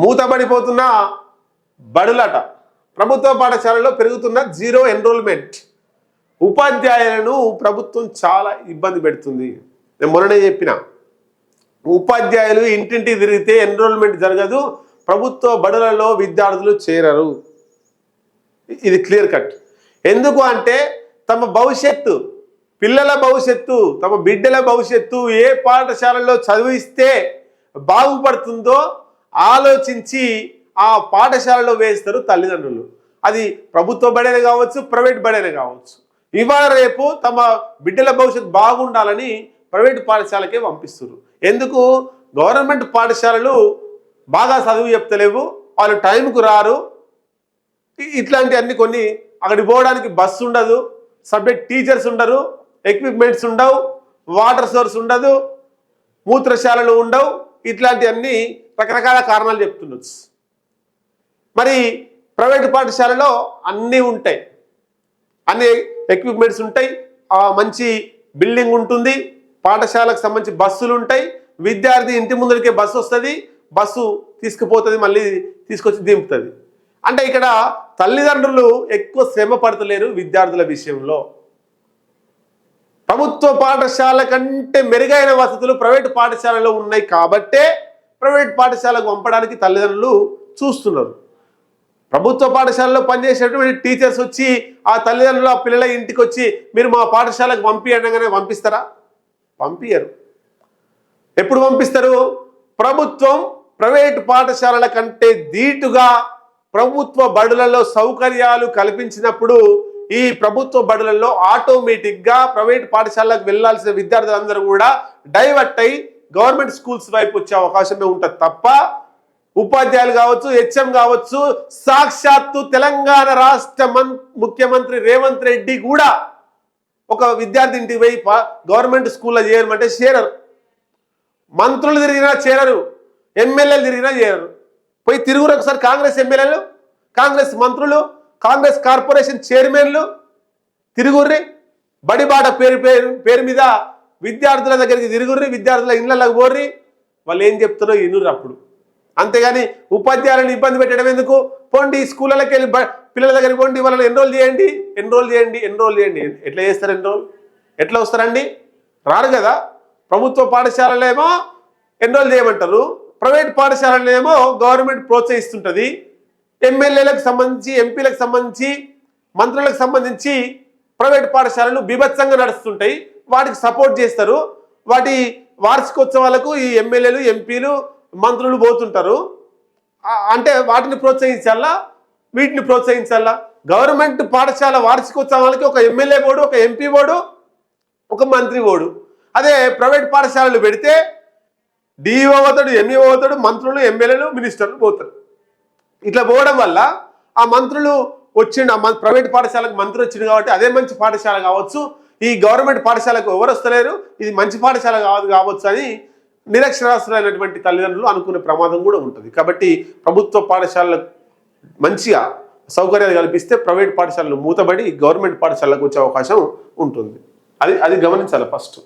మూతబడిపోతున్న బడులట. ప్రభుత్వ పాఠశాలలో పెరుగుతున్న జీరో ఎన్రోల్మెంట్. ఉపాధ్యాయులను ప్రభుత్వం చాలా ఇబ్బంది పెడుతుంది. నేను మొన్ననే చెప్పిన. ఉపాధ్యాయులు ఇంటింటి తిరిగితే ఎన్రోల్మెంట్ జరగదు ప్రభుత్వ బడులలో విద్యార్థులు చేరరు. ఇది క్లియర్ కట్. ఎందుకు అంటే తమ భవిష్యత్తు పిల్లల భవిష్యత్తు తమ బిడ్డల భవిష్యత్తు ఏ పాఠశాలలో చదివిస్తే బాగుపడుతుందో ఆలోచించి ఆ పాఠశాలలో వేస్తారు తల్లిదండ్రులు. అది ప్రభుత్వ బడైన కావచ్చు ప్రైవేట్ బడైన కావచ్చు. ఇవాళ రేపు తమ బిడ్డల భవిష్యత్తు బాగుండాలని ప్రైవేట్ పాఠశాలకే పంపిస్తున్నారు ఎందుకు? గవర్నమెంట్ పాఠశాలలు బాగా చదువు చెప్తలేవు వాళ్ళు టైంకు రారు. ఇట్లాంటి అన్ని కొన్ని అక్కడికి పోవడానికి బస్సు ఉండదు సబ్జెక్ట్ టీచర్స్ ఉండరు ఎక్విప్మెంట్స్ ఉండవు వాటర్ సోర్స్ ఉండదు మూత్రశాలలు ఉండవు ఇట్లాంటివన్నీ రకరకాల కారణాలు చెప్తుండొచ్చు. మరి ప్రైవేట్ పాఠశాలలో అన్నీ ఉంటాయి. అన్ని ఎక్విప్మెంట్స్ ఉంటాయి. ఆ మంచి బిల్డింగ్ ఉంటుంది. పాఠశాలకు సంబంధించి బస్సులు ఉంటాయి. విద్యార్థి ఇంటి ముందరికే బస్సు వస్తుంది. బస్సు తీసుకుపోతుంది మళ్ళీ తీసుకొచ్చి దింపుతుంది. అంటే ఇక్కడ తల్లిదండ్రులు ఎక్కువ శ్రమ పడతలేరు విద్యార్థుల విషయంలో. ప్రభుత్వ పాఠశాల కంటే మెరుగైన వసతులు ప్రైవేట్ పాఠశాలలో ఉన్నాయి కాబట్టే ప్రైవేట్ పాఠశాలకు పంపడానికి తల్లిదండ్రులు చూస్తున్నారు. ప్రభుత్వ పాఠశాలలో పనిచేసేటువంటి టీచర్స్ వచ్చి ఆ తల్లిదండ్రులు ఆ పిల్లల ఇంటికి వచ్చి మీరు మా పాఠశాలకు పంపి అనగానే పంపిస్తారా? పంపించరు ఎప్పుడు పంపిస్తారు? ప్రభుత్వం ప్రైవేట్ పాఠశాలల కంటే ధీటుగా ప్రభుత్వ బడులలో సౌకర్యాలు కల్పించినప్పుడు ఈ ప్రభుత్వ బడులలో ఆటోమేటిక్గా ప్రైవేట్ పాఠశాలకు వెళ్ళాల్సిన విద్యార్థులందరూ కూడా డైవర్ట్ అయి గవర్నమెంట్ స్కూల్స్ వైపు వచ్చే అవకాశమే ఉంటుంది తప్ప ఉపాధ్యాయులు కావచ్చు హెచ్ఎం కావచ్చు సాక్షాత్తు తెలంగాణ రాష్ట్ర ముఖ్యమంత్రి రేవంత్ రెడ్డి కూడా ఒక విద్యార్థి ఇంటికి పోయి గవర్నమెంట్ స్కూల్లో చేయమంటే చేరరు. మంత్రులు తిరిగినా చేరరు ఎమ్మెల్యేలు తిరిగినా చేరరు. పోయి తిరుగురు ఒకసారి కాంగ్రెస్ ఎమ్మెల్యేలు కాంగ్రెస్ మంత్రులు కాంగ్రెస్ కార్పొరేషన్ చైర్మన్లు తిరుగుర్రి బడిబాట పేరు పేరు పేరు మీద విద్యార్థుల దగ్గరికి తిరుగుర్రి విద్యార్థుల ఇళ్ళకు పోర్రి వాళ్ళు ఏం చెప్తారో ఎన్నుర్రు అప్పుడు. అంతేగాని ఉపాధ్యాయులను ఇబ్బంది పెట్టడం ఎందుకు? పోండి స్కూళ్ళకి వెళ్ళి పిల్లల దగ్గరికి పోండి వాళ్ళని ఎన్రోల్ చేయండి ఎన్రోల్ చేయండి ఎన్రోల్ చేయండి. ఎట్లా చేస్తారు ఎన్రోల్? ఎట్లా వస్తారండి? రారు కదా. ప్రభుత్వ పాఠశాలలేమో ఎన్రోల్ చేయమంటారు. ప్రైవేట్ పాఠశాలలేమో గవర్నమెంట్ ప్రోత్సహిస్తుంటుంది. ఎమ్మెల్యేలకు సంబంధించి ఎంపీలకు సంబంధించి మంత్రులకు సంబంధించి ప్రైవేట్ పాఠశాలలు బీభత్సంగా నడుస్తుంటాయి. వాటికి సపోర్ట్ చేస్తారు. వాటి వార్షికోత్సవాలకు ఈ ఎమ్మెల్యేలు ఎంపీలు మంత్రులు పోతుంటారు. అంటే వాటిని ప్రోత్సహించాలా? వీటిని ప్రోత్సహించాలా? గవర్నమెంట్ పాఠశాల వార్షికోత్సవాలకి ఒక ఎమ్మెల్యే బోర్డు ఒక ఎంపీ బోర్డు ఒక మంత్రి బోర్డు అదే ప్రైవేట్ పాఠశాలలు పెడితే డిఈఓ అవుతాడు ఎంఈఓ అవుతాడు మంత్రులు ఎమ్మెల్యేలు మినిస్టర్లు పోతారు. ఇట్లా పోవడం వల్ల ఆ మంత్రులు వచ్చిండు ఆ ప్రైవేట్ పాఠశాలకు మంత్రి వచ్చిండు కాబట్టి అదే మంచి పాఠశాల కావచ్చు. ఈ గవర్నమెంట్ పాఠశాలకు ఎవరు వస్తలేరు? ఇది మంచి పాఠశాల కాదు కావచ్చు అని నిరక్షరాస్తులైనటువంటి తల్లిదండ్రులు అనుకునే ప్రమాదం కూడా ఉంటుంది. కాబట్టి ప్రభుత్వ పాఠశాలలకు మంచిగా సౌకర్యాలు కల్పిస్తే ప్రైవేట్ పాఠశాలలు మూతబడి గవర్నమెంట్ పాఠశాలకు వచ్చే అవకాశం ఉంటుంది. అది అది గమనించాలి ఫస్ట్.